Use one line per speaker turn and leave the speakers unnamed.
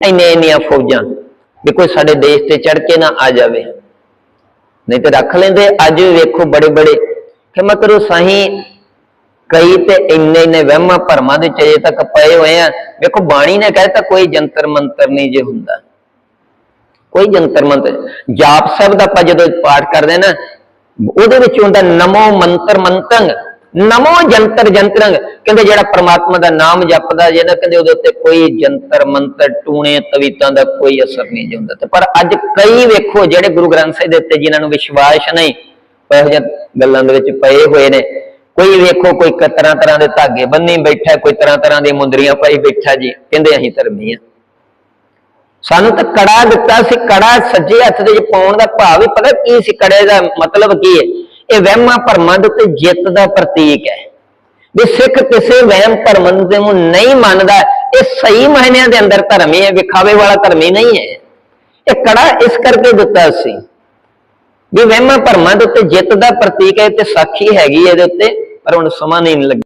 ਇੰਨੇ ਇੰਨੀਆਂ ਫੌਜਾਂ ਵੀ ਕੋਈ ਸਾਡੇ ਦੇਸ਼ ਤੇ ਚੜ ਕੇ ਨਾ ਆ ਜਾਵੇ। ਨਹੀਂ ਤੇ ਰੱਖ ਲੈਂਦੇ, ਅੱਜ ਵੀ ਵੇਖੋ ਬੜੇ ਬੜੇ ਕਿ ਮਤਲਬ ਸਹੀ ਕਈ ਤੇ ਇੰਨੇ ਇੰਨੇ ਵਹਿਮਾਂ ਭਰਮਾਂ ਦੇ ਚੇ ਤੱਕ ਪਏ ਹੋਏ ਆ। ਵੇਖੋ ਬਾਣੀ ਨੇ ਕਹਿਤਾ ਕੋਈ ਜੰਤਰ ਮੰਤਰ ਨਹੀਂ ਜੇ ਹੁੰਦਾ। ਕੋਈ ਜੰਤਰ ਮੰਤਰ ਜਾਪ ਸਾਹਿਬ ਦਾ ਆਪਾਂ ਜਦੋਂ ਪਾਠ ਕਰਦੇ ਆ ਨਾ, ਉਹਦੇ ਵਿੱਚ ਹੁੰਦਾ ਨਮੋ ਮੰਤਰ ਮੰਤੰਗ। ਨਮੋ ਜੰਤਰ ਜੰਤਰੰਗ ਕਹਿੰਦੇ ਜਿਹੜਾ ਪ੍ਰਮਾਤਮਾ ਦਾ ਨਾਮ ਜਪਦਾ ਜੇ ਨਾ, ਕਹਿੰਦੇ ਉਹਦੇ ਉੱਤੇ ਕੋਈ ਜੰਤਰ, ਮੰਤਰ, ਟੂਣੇ, ਤਵੀਤਾਂ ਦਾ ਕੋਈ ਅਸਰ ਨਹੀਂ ਜੇ ਤੇ ਪਰ ਅੱਜ ਕਈ ਵੇਖੋ ਜਿਹੜੇ ਗੁਰੂ ਗ੍ਰੰਥ ਸਾਹਿਬ ਦੇ ਉੱਤੇ ਜਿਨ੍ਹਾਂ ਨੂੰ ਵਿਸ਼ਵਾਸ ਨਹੀਂ, ਇਹੋ ਜਿਹੀਆਂ ਗੱਲਾਂ ਦੇ ਵਿੱਚ ਪਏ ਹੋਏ ਨੇ। ਕੋਈ ਵੇਖੋ ਕੋਈ ਤਰ੍ਹਾਂ ਤਰ੍ਹਾਂ ਦੇ ਧਾਗੇ ਬੰਨੀ ਬੈਠਾ, ਕੋਈ ਤਰ੍ਹਾਂ ਤਰ੍ਹਾਂ ਦੀਆਂ ਮੁੰਦਰੀਆਂ ਪਾਈ ਬੈਠਾ ਜੀ, ਕਹਿੰਦੇ ਅਸੀਂ ਧਰਮੀ ਆ ਸਾਨੂੰ ਤਾਂ ਕੜਾ ਦਿੱਤਾ ਸੀ, ਕੜਾ ਸੱਜੇ ਹੱਥ ਦੇ ਵਿੱਚ ਪਾਉਣ ਦਾ ਭਾਵ ਹੀ ਪਤਾ ਕੀ ਸੀ, ਕੜੇ ਦਾ ਮਤਲਬ ਕੀ ਹੈ? ਇਹ ਵਹਿਮਾਂ ਭਰਮਾਂ ਦੇ ਉੱਤੇ ਜਿੱਤ ਦਾ ਪ੍ਰਤੀਕ ਹੈ। ਵੀ ਸਿੱਖ ਕਿਸੇ ਵਹਿਮ ਭਰਮ ਨੂੰ ਨਹੀਂ ਮੰਨਦਾ, ਇਹ ਸਹੀ ਮਾਇਨਿਆਂ ਦੇ ਅੰਦਰ ਧਰਮ ਹੀ ਹੈ ਵਿਖਾਵੇ ਵਾਲਾ ਧਰਮ ਹੀ ਨਹੀਂ ਹੈ। ਇਹ ਕੜਾ ਇਸ ਕਰਕੇ ਦਿੱਤਾ ਸੀ ਵੀ ਵਹਿਮਾਂ ਭਰਮਾਂ ਦੇ ਉੱਤੇ ਜਿੱਤ ਦਾ ਪ੍ਰਤੀਕ ਹੈ ਤੇ ਸਾਖੀ ਹੈਗੀ ਇਹਦੇ ਉੱਤੇ, ਪਰ ਹੁਣ ਸਮਾਂ ਨਹੀਂ ਲੱਗ।